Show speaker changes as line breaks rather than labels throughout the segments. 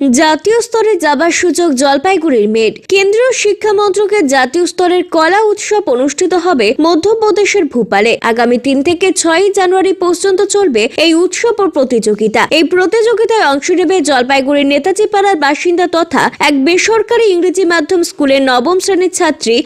জাতীয় স্তরে যাবার সুযোগ জলপাইগুড়ির মেয়ের কেন্দ্রীয় শিক্ষা মন্ত্রকের জাতীয় স্তরের কলা উৎসব অনুষ্ঠিত হবে মধ্যপ্রদেশের ভূপালে। আগামী তিন থেকে ছয়ই জানুয়ারি পর্যন্ত চলবে এই উৎসব ও প্রতিযোগিতা। এই প্রতিযোগিতায় অংশ নেবে জলপাইগুড়ির নেতাজি পাড়ার বাসিন্দা তথা এক বেসরকারি ইংরেজি মাধ্যম স্কুলের নবম শ্রেণির ছাত্রী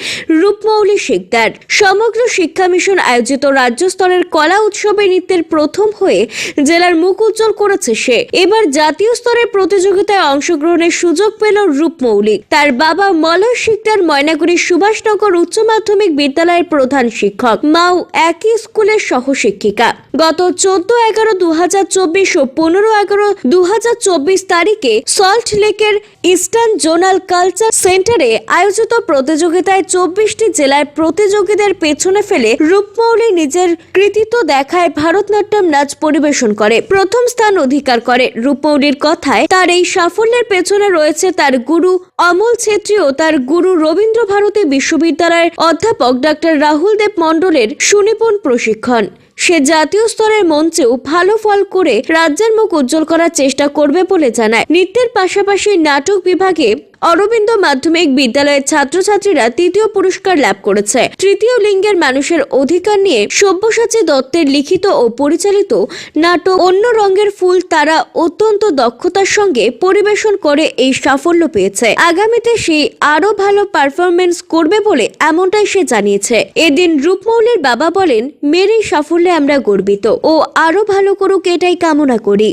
রূপমৌলি শিকদার সমগ্র শিক্ষা মিশন আয়োজিত রাজ্য স্তরের কলা উৎসবে নৃত্যের প্রথম হয়ে জেলার মুখ উজ্জ্বল করেছে সে। এবার জাতীয় স্তরের প্রতিযোগিতায় অংশগ্রহণের সুযোগ পেল রূপমৌলিক তার বাবা মলয় শিকদার ময়নাগুড়ি সুভাষনগর উচ্চ মাধ্যমিক বিদ্যালয়ের প্রধান শিক্ষক। মাও একই স্কুলের সহশিক্ষিকা। গত চোদ্দ এগারো দু হাজার চব্বিশ ও পনেরো এগারো দু হাজার চব্বিশ তারিখে সল্ট লেকের ইস্টার্ন জোনাল কালচার সেন্টারে আয়োজিত প্রতিযোগিতায় চব্বিশটি জেলার প্রতিযোগীদের পেছনে ফেলে রূপমৌলি নিজের কৃতিত্ব দেখায় ভারতনাট্যম নাচ পরিবেশন করে। প্রথম স্থান অধিকার করে। রূপমৌলির কথায় তার এই সাফল্যের পেছনে রয়েছে তার গুরু অমল ছেত্রী ও তার গুরু রবীন্দ্র ভারতী বিশ্ববিদ্যালয়ের অধ্যাপক ডাক্তার রাহুল দেব মন্ডলের সুনিপুণ প্রশিক্ষণ। সে জাতীয় স্তরের মঞ্চেও ভালো ফল করে রাজ্যের মুখ উজ্জ্বল করার চেষ্টা করবে বলে জানায়। নৃত্যের পাশাপাশি নাটক বিভাগে অরবিন্দ মাধ্যমিক বিদ্যালয়ের ছাত্রছাত্রীরা তৃতীয় পুরস্কার লাভ করেছে। তৃতীয় লিঙ্গের মানুষের অধিকার নিয়ে সব্যসাচী দত্তের লিখিত ও পরিচালিত নাটক অন্য রঙের ফুল তারা অত্যন্ত দক্ষতার সঙ্গে পরিবেশন করে এই সাফল্য পেয়েছে। আগামীতে সে আরও ভালো পারফরমেন্স করবে বলে এমনটাই সে জানিয়েছে। এদিন রূপমৌলির বাবা বলেন, মেয়ের এই সাফল্যে আমরা গর্বিত ও আরও ভালো করুক এটাই কামনা করি।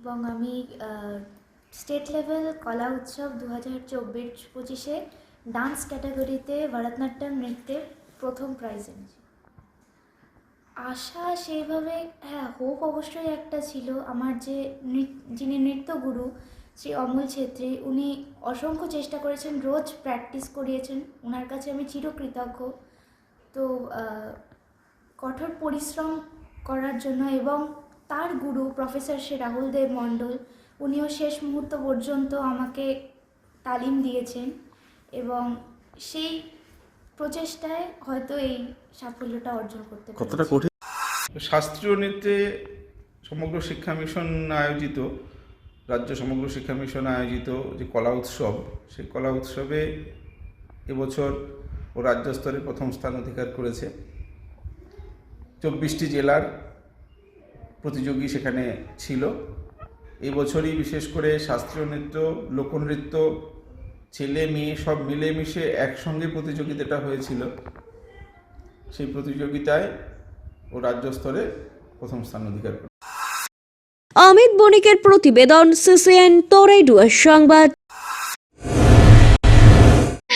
এবং আমি স্টেট লেভেল কলা উৎসব দু হাজার চব্বিশ পঁচিশে ডান্স ক্যাটাগরিতে ভরতনাট্যম নৃত্যের প্রথম প্রাইজ এনেছি। আশা সেইভাবে হ্যাঁ হোপ অবশ্যই একটা ছিল। আমার যে যিনি নৃত্যগুরু, শ্রী অমল ছেত্রী, উনি অসংখ্য চেষ্টা করেছেন, রোজ প্র্যাকটিস করিয়েছেন। ওনার কাছে আমি চিরকৃতজ্ঞ। তো কঠোর পরিশ্রম করার জন্য এবং তার গুরু প্রফেসর শ্রী রাহুল দেব মণ্ডল উনিও শেষ মুহূর্ত পর্যন্ত আমাকে তালিম দিয়েছেন এবং সেই প্রচেষ্টায় হয়তো এই সাফল্যটা অর্জন করতে
কতটা কঠিন?
শাস্ত্রীয় নৃত্যে সমগ্র শিক্ষা মিশন আয়োজিত রাজ্য সমগ্র শিক্ষা মিশন আয়োজিত যে কলা উৎসব সেই কলা উৎসবে এবছর ও রাজ্য স্তরে প্রথম স্থান অধিকার করেছে। চব্বিশটি জেলার প্রতিযোগী সেখানে ছিল। এই বছরই বিশেষ করে শাস্ত্রীয় নৃত্য, লোকনৃত্য, ছেলে মেয়ে সব মিলেমিশে একসঙ্গে প্রতিযোগিতাটা হয়েছিল। সেই প্রতিযোগিতায় ও রাজ্য স্তরে প্রথম স্থান অধিকার করে
অমিত বণিকের প্রতিবেদন সিসিএন তোরাইডুয়ার সংবাদ।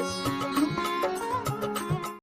you.